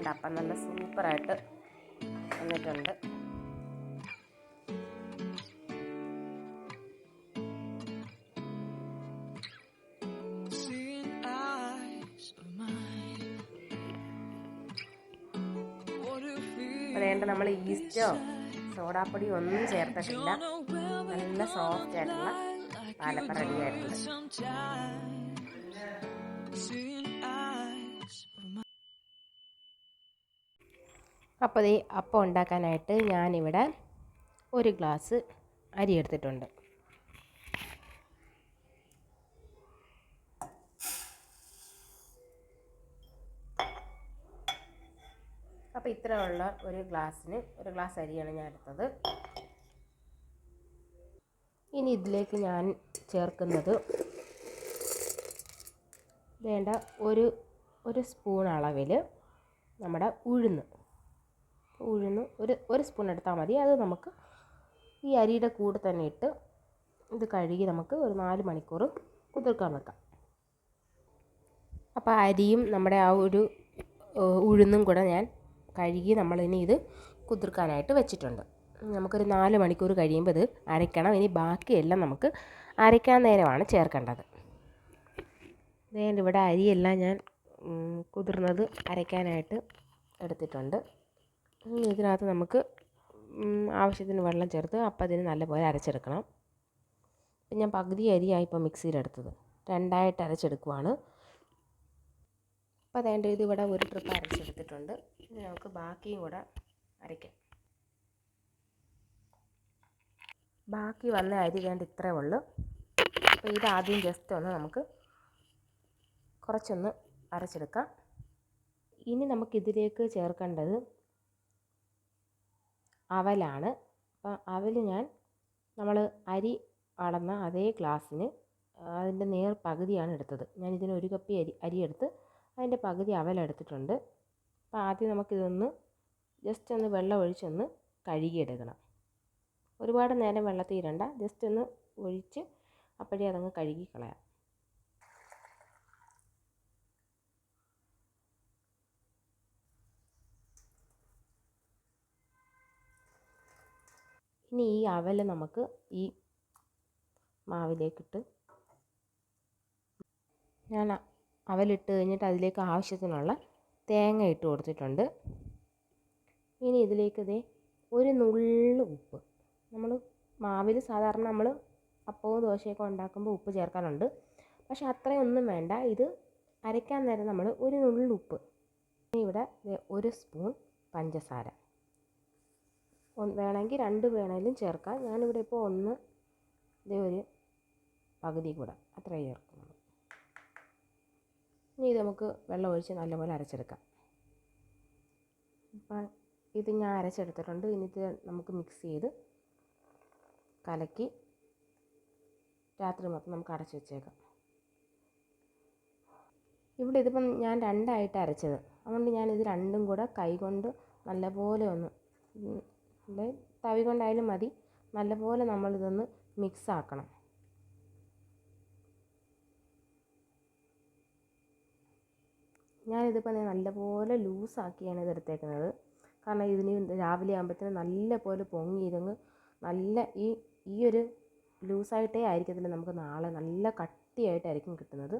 വേണ്ട അപ്പം നല്ല സൂപ്പറായിട്ട് വന്നിട്ടുണ്ട്. വേണ്ട നമ്മൾ ഈസ്റ്റോ സോഡാപ്പൊടി ഒന്നും ചേർത്തിട്ടില്ല. നല്ല സോഫ്റ്റ് ആയിട്ടുള്ള പാലപ്പ റെഡി അപ്പോൾ ഈ അപ്പം ഉണ്ടാക്കാനായിട്ട് ഞാനിവിടെ ഒരു ഗ്ലാസ് അരി എടുത്തിട്ടുണ്ട്. അപ്പോൾ ഇത്രയുള്ള ഒരു ഗ്ലാസ്സിന് ഒരു ഗ്ലാസ് അരിയാണ് ഞാൻ എടുത്തത്. ഇനി ഇതിലേക്ക് ഞാൻ ചേർക്കുന്നത് വേണ്ട ഒരു ഒരു സ്പൂൺ അളവിൽ നമ്മുടെ ഉഴുന്ന്. ഉഴുന്ന് ഒരു ഒരു സ്പൂൺ എടുത്താൽ മതി. അത് നമുക്ക് ഈ അരിയുടെ കൂടെ തന്നെ ഇട്ട് ഇത് കഴുകി നമുക്ക് ഒരു നാല് മണിക്കൂർ കുതിർക്കാൻ വെക്കാം. അപ്പോൾ അരിയും നമ്മുടെ ആ ഒരു ഉഴുന്നും കൂടെ ഞാൻ കഴുകി നമ്മളിനി ഇത് കുതിർക്കാനായിട്ട് വെച്ചിട്ടുണ്ട്. നമുക്കൊരു നാല് മണിക്കൂർ കഴിയുമ്പോൾ ഇത് അരയ്ക്കണം. ഇനി ബാക്കിയെല്ലാം നമുക്ക് അരയ്ക്കാൻ നേരമാണ് ചേർക്കേണ്ടത്. ഇവിടെ അരിയെല്ലാം ഞാൻ കുതിർന്നത് അരയ്ക്കാനായിട്ട് എടുത്തിട്ടുണ്ട്. ഇതിനകത്ത് നമുക്ക് ആവശ്യത്തിന് വെള്ളം ചേർത്ത് അപ്പം അതിന് നല്ലപോലെ അരച്ചെടുക്കണം. ഇപ്പം ഞാൻ പകുതി അരിയായി ഇപ്പോൾ മിക്സിയിലെടുത്തത്. രണ്ടായിട്ട് അരച്ചെടുക്കുവാണ്. അപ്പോൾ അതേണ്ട ഇത് ഇവിടെ ഒരു ട്രിപ്പ് അരച്ചെടുത്തിട്ടുണ്ട്. ഇനി നമുക്ക് ബാക്കിയും കൂടെ അരയ്ക്കാം. ബാക്കി വന്ന അരി വേണ്ട ഇത്രേ ഉള്ളൂ. അപ്പോൾ ഇത് ആദ്യം ജസ്റ്റ് ഒന്ന് നമുക്ക് കുറച്ചൊന്ന് അരച്ചെടുക്കാം. ഇനി നമുക്കിതിലേക്ക് ചേർക്കേണ്ടത് അവലാണ്. അപ്പം അവൽ ഞാൻ നമ്മൾ അരി അളന്ന അതേ ഗ്ലാസ്സിന് അതിന്റെ നേർ പകുതിയാണ് എടുത്തത്. ഞാൻ ഇതിന് ഒരു കപ്പി അരി അരി എടുത്ത് അതിന്റെ പകുതി അവലെടുത്തിട്ടുണ്ട് അപ്പോൾ ആദ്യം നമുക്കിതൊന്ന് ജസ്റ്റ് ഒന്ന് വെള്ളം ഒഴിച്ചൊന്ന് കഴുകിയെടുക്കണം. ഒരുപാട് നേരം വെള്ളത്തിൽ ഇടണ്ട. ജസ്റ്റ് ഒന്ന് ഒഴിച്ച് അപ്പോഴേ അതങ്ങ് കഴുകി കളയാം. ഇനി ഈ അവല നമുക്ക് ഈ മാവിലേക്കിട്ട് ഞാൻ അവലിട്ട് കഴിഞ്ഞിട്ട് അതിലേക്ക് ആവശ്യത്തിനുള്ള തേങ്ങ ഇട്ട് കൊടുത്തിട്ടുണ്ട്. ഇനി ഇതിലേക്ക് ഇതേ ഒരു നുള്ളു ഉപ്പ്. നമ്മൾ മാവിൽ സാധാരണ നമ്മൾ അപ്പവും ദോശയൊക്കെ ഉണ്ടാക്കുമ്പോൾ ഉപ്പ് ചേർക്കാറുണ്ട്. പക്ഷെ അത്രയൊന്നും വേണ്ട. ഇത് അരയ്ക്കാൻ നേരം നമ്മൾ ഒരു നുള്ളു ഉപ്പ്. ഇനി ഇവിടെ ഒരു സ്പൂൺ പഞ്ചസാര. വേണമെങ്കിൽ രണ്ട് വേണമെങ്കിലും ചേർക്കാം. ഞാനിവിടെ ഇപ്പോൾ ഒന്ന് ഇതേ ഒരു പകുതി കൂടെ അത്രയേ ചേർക്കുന്നുള്ളൂ. ഇനി ഇത് നമുക്ക് വെള്ളം ഒഴിച്ച് നല്ലപോലെ അരച്ചെടുക്കാം. അപ്പം ഇത് ഞാൻ അരച്ചെടുത്തിട്ടുണ്ട്. ഇനി ഇത് നമുക്ക് മിക്സ് ചെയ്ത് കലക്കി രാത്രി മൊത്തം നമുക്ക് അടച്ചു വെച്ചേക്കാം. ഇവിടെ ഇതിപ്പം ഞാൻ രണ്ടായിട്ട് അരച്ചത്. അതുകൊണ്ട് ഇത് രണ്ടും കൂടെ കൈകൊണ്ട് നല്ലപോലെ ഒന്ന് തവി കൊണ്ടായാലും മതി. നല്ലപോലെ നമ്മളിതൊന്ന് മിക്സ് ആക്കണം ഞാനിതിപ്പോൾ നല്ലപോലെ ലൂസാക്കിയാണ് ഇത് എടുത്തേക്കുന്നത് കാരണം ഇതിന് രാവിലെ ആകുമ്പോഴത്തേന് നല്ലപോലെ പൊങ്ങി ഇതങ്ങ് നല്ല ഈ ഈ ഒരു ലൂസായിട്ടേ ആയിരിക്കത്തില്ല നമുക്ക് നാളെ. നല്ല കട്ടിയായിട്ടായിരിക്കും കിട്ടുന്നത്.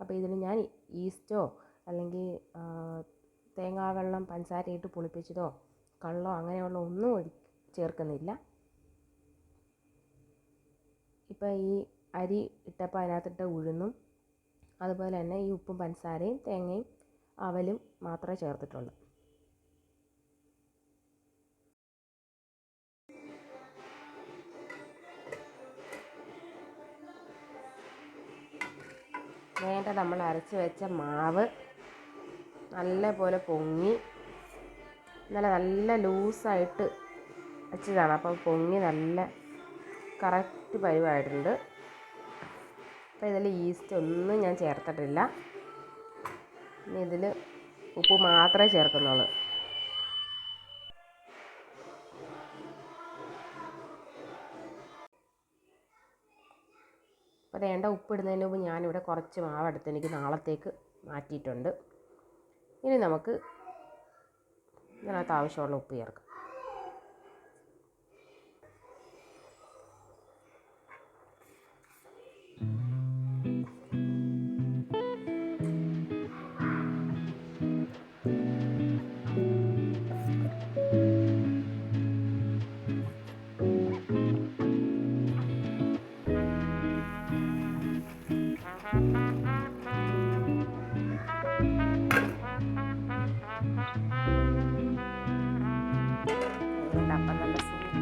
അപ്പോൾ ഇതിന് ഞാൻ ഈസ്റ്റോ അല്ലെങ്കിൽ തേങ്ങാവെള്ളം പഞ്ചസാരയിട്ട് പുളിപ്പിച്ചതോ കള്ളോ അങ്ങനെയുള്ള ഒന്നും ചേർക്കുന്നില്ല. ഇപ്പോൾ ഈ അരി ഇട്ടപ്പോൾ അതിനകത്തിട്ട ഉഴുന്നും അതുപോലെ തന്നെ ഈ ഉപ്പും പഞ്ചസാരയും തേങ്ങയും അവലും മാത്രമേ ചേർത്തിട്ടുള്ളൂ. വേണ്ട നമ്മൾ അരച്ച് വെച്ച മാവ് നല്ലപോലെ പൊങ്ങി ഇന്നലെ നല്ല ലൂസായിട്ട് വെച്ചതാണ്. അപ്പം പൊങ്ങി നല്ല കറക്റ്റ് പരിവായിട്ടുണ്ട്. അപ്പോൾ ഇതിൽ ഈസ്റ്റ് ഒന്നും ഞാൻ ചേർത്തിട്ടില്ല. ഇനി ഇതിൽ ഉപ്പ് മാത്രമേ ചേർക്കുന്നുള്ളൂ. അപ്പോൾ വേണ്ട ഉപ്പിടുന്നതിന് മുമ്പ് ഞാനിവിടെ കുറച്ച് മാവെടുത്ത് എനിക്ക് നാളത്തേക്ക് മാറ്റിയിട്ടുണ്ട്. ഇനി നമുക്ക് ഇതിനകത്ത് ആവശ്യമുള്ള ഉപ്പ് ചേർക്കാം.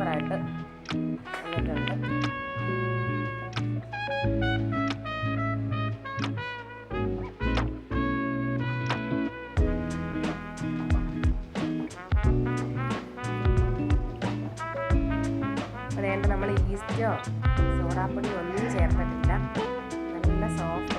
സൂപ്പറായിട്ട് വന്നിട്ടുണ്ട്. നമ്മൾ ഈസ്റ്റോ സോഡാപ്പൊടി ഒന്നും ചേർത്തിട്ടില്ല. നല്ല സോഫ്റ്റ്